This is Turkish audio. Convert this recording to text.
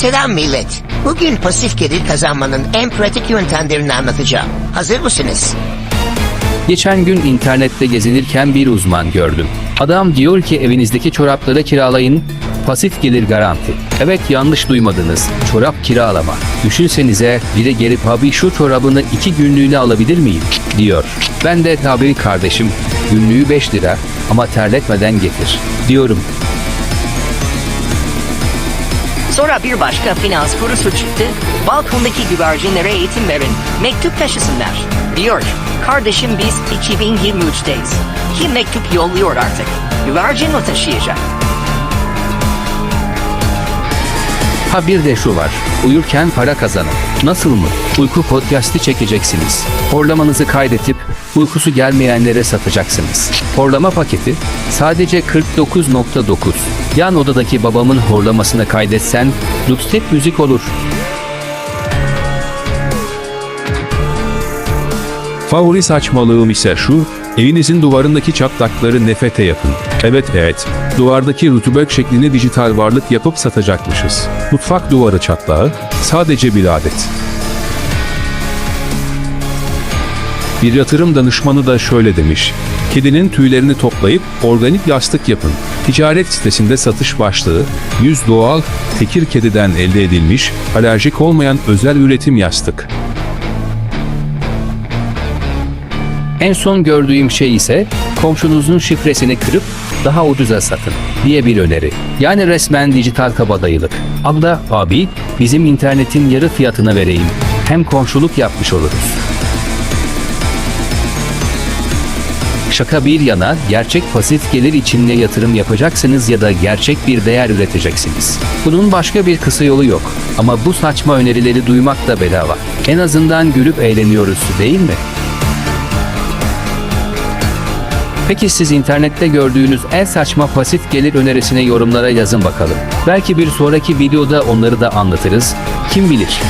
Selam millet. Bugün pasif gelir kazanmanın en pratik yöntemlerini anlatacağım. Hazır mısınız? Geçen gün internette gezinirken bir uzman gördüm. Adam diyor ki evinizdeki çorapları kiralayın, pasif gelir garanti. Evet yanlış duymadınız, çorap kiralama. Düşünsenize biri gelip abi şu çorabını iki günlüğüne alabilir miyim diyor. Ben de tabii kardeşim günlüğü 5 lira ama terletmeden getir diyorum. Sonra bir başka finans kurusu çıktı. Balkondaki güvercinlere eğitim verin. Mektup taşısınlar. Diyor. Kardeşim biz 2023'teyiz. Kim mektup yolluyor artık? Güvercin mi taşıyacak? Ha bir de şu var. Uyurken para kazanın. Nasıl mı? Uyku podcast'i çekeceksiniz. Horlamanızı kaydedip uykusu gelmeyenlere satacaksınız. Horlama paketi sadece 49.9. Yan odadaki babamın horlamasını kaydetsen dubstep müzik olur. Favori saçmalığım ise şu, evinizin duvarındaki çatlakları nefete yapın. Evet evet, duvardaki rutubet şeklini dijital varlık yapıp satacakmışız. Mutfak duvarı çatlağı, sadece bir adet. Bir yatırım danışmanı da şöyle demiş. Kedinin tüylerini toplayıp organik yastık yapın. Ticaret sitesinde satış başlığı, 100 doğal, tekir kediden elde edilmiş, alerjik olmayan özel üretim yastık. En son gördüğüm şey ise komşunuzun şifresini kırıp daha ucuza satın diye bir öneri. Yani resmen dijital kabadayılık. Abla, abi bizim internetin yarı fiyatına vereyim. Hem komşuluk yapmış oluruz. Şaka bir yana gerçek pasif gelir için ne yatırım yapacaksınız ya da gerçek bir değer üreteceksiniz. Bunun başka bir kısa yolu yok. Ama bu saçma önerileri duymak da bedava. En azından gülüp eğleniyoruz değil mi? Peki siz internette gördüğünüz en saçma pasif gelir önerisine yorumlara yazın bakalım. Belki bir sonraki videoda onları da anlatırız. Kim bilir?